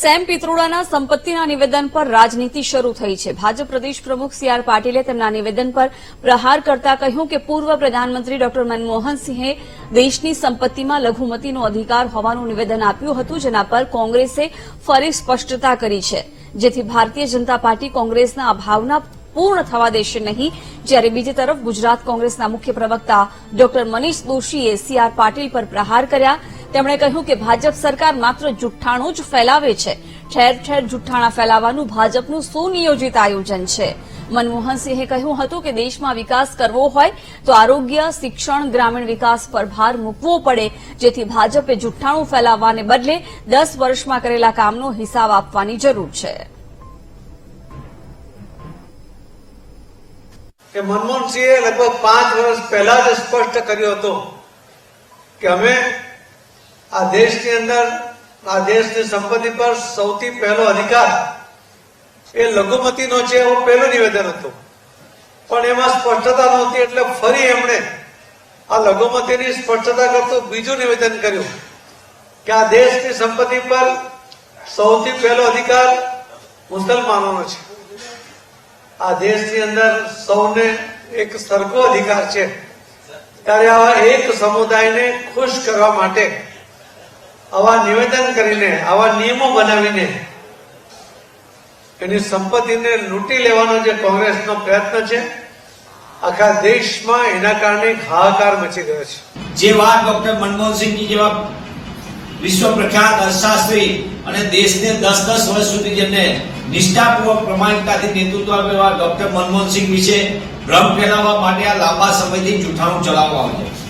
Same પિત્રોડાના સંપત્તિના નિવેદન પર રાજનીતિ શરૂ થઈ છે. ભાજપ પ્રદેશ પ્રમુખ સી આર પાટીલે તેમના નિવેદન પર પ્રહાર કરતા કહ્યું કે પૂર્વ પ્રધાનમંત્રી ડોક્ટર મનમોહનસિંહે દેશની સંપત્તિમાં લઘુમતીનો અધિકાર હોવાનું નિવેદન આપ્યું હતું, જેના પર કોંગ્રેસે ફરી સ્પષ્ટતા કરી છે. જેથી ભારતીય જનતા પાર્ટી કોંગ્રેસના અભાવના પૂર્ણ થવા દેશે નહીં, જ્યારે બીજી તરફ ગુજરાત કોંગ્રેસના મુખ્ય પ્રવક્તા ડોક્ટર મનીષ દોશીએ સી આર પાટીલ પર પ્રહાર કર્યા. તેમણે કહ્યું કે ભાજપ સરકાર માત્ર જુઠ્ઠાણું જ ફેલાવે છે. ઠેર ઠેર જુઠ્ઠાણા ફેલાવવાનું ભાજપનું સુનિયોજિત આયોજન છે. મનમોહનસિંહે કહ્યું હતું કે દેશમાં વિકાસ કરવો હોય તો આરોગ્ય, શિક્ષણ, ગ્રામીણ વિકાસ પર ભાર મૂકવો પડે, જેથી ભાજપે જુઠ્ઠાણું ફેલાવવાને બદલે દસ વર્ષમાં કરેલા કામનો હિસાબ આપવાની જરૂર છે. કે મનમોહનસિંહે લગભગ પાંચ વર્ષ પહેલા જ સ્પષ્ટ કર્યો હતો કે અમે આ દેશની અંદર, આ દેશની સંપત્તિ પર સૌથી પહેલો અધિકાર એ લઘુમતીનો છે એવું પહેલું નિવેદન હતું. પણ એમાં સ્પષ્ટતા નહોતી, એટલે ફરી એમણે આ લઘુમતીની સ્પષ્ટતા કરતું બીજું નિવેદન કર્યું કે આ દેશની સંપત્તિ પર સૌથી પહેલો અધિકાર મુસલમાનોનો છે. આ દેશની અંદર સૌને એક સરખો અધિકાર છે. ત્યારે આવા એક સમુદાયને ખુશ કરવા માટે આવા નિવેદન કરીને, આવા નિયમો બનાવીને એની સંપત્તિને લૂંટી લેવાનો જે કોંગ્રેસનો પ્રયત્ન છે, આખા દેશમાં એના કારણે હાહાકાર મચી ગયો છે. જે વાત ડોક્ટર મનમોહનસિંહજી જેવા વિશ્વ પ્રખ્યાત અર્થશાસ્ત્રી અને દેશને દસ દસ વર્ષ સુધી જેમને નિષ્ઠાપૂર્વક પ્રમાણિકતાથી નેતૃત્વ આપ્યું એવા ડોક્ટર મનમોહનસિંહ વિશે ભ્રમ ફેલાવવા માટે આ લાંબા સમયથી જૂઠાણું ચલાવવા આવ્યું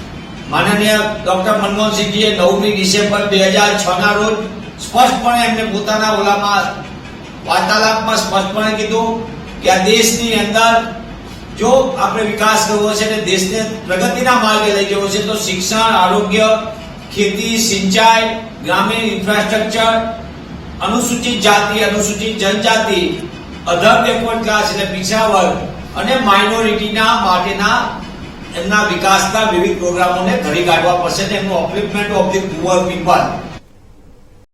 માનનીય ડોક્ટર મનમોહનસિંહજીએ નવમી ડિસેમ્બર બે હજાર છ ના રોજ સ્પષ્ટપણે એમને પોતાના ઓલામાં વાર્તાલાપમાં સ્પષ્ટપણે કીધું કે આ દેશની અંદર જો આપણે વિકાસ કરવો છે અને દેશને પ્રગતિના માર્ગે લઈ જવો છે, તો શિક્ષણ, આરોગ્ય, ખેતી, સિંચાઈ, ગ્રામીણ ઇન્ફ્રાસ્ટ્રક્ચર, અનુસૂચિત જાતિ, અનુસૂચિત જનજાતિ અધર બેકવર્ડ ક્લાસ એટલે પીછા વર્ગ અને માઇનોરિટીના માટેના એમના વિકાસના વિવિધ પ્રોગ્રામોને ઘડી કાઢવા પડશે ને એમનું upliftment of the poor people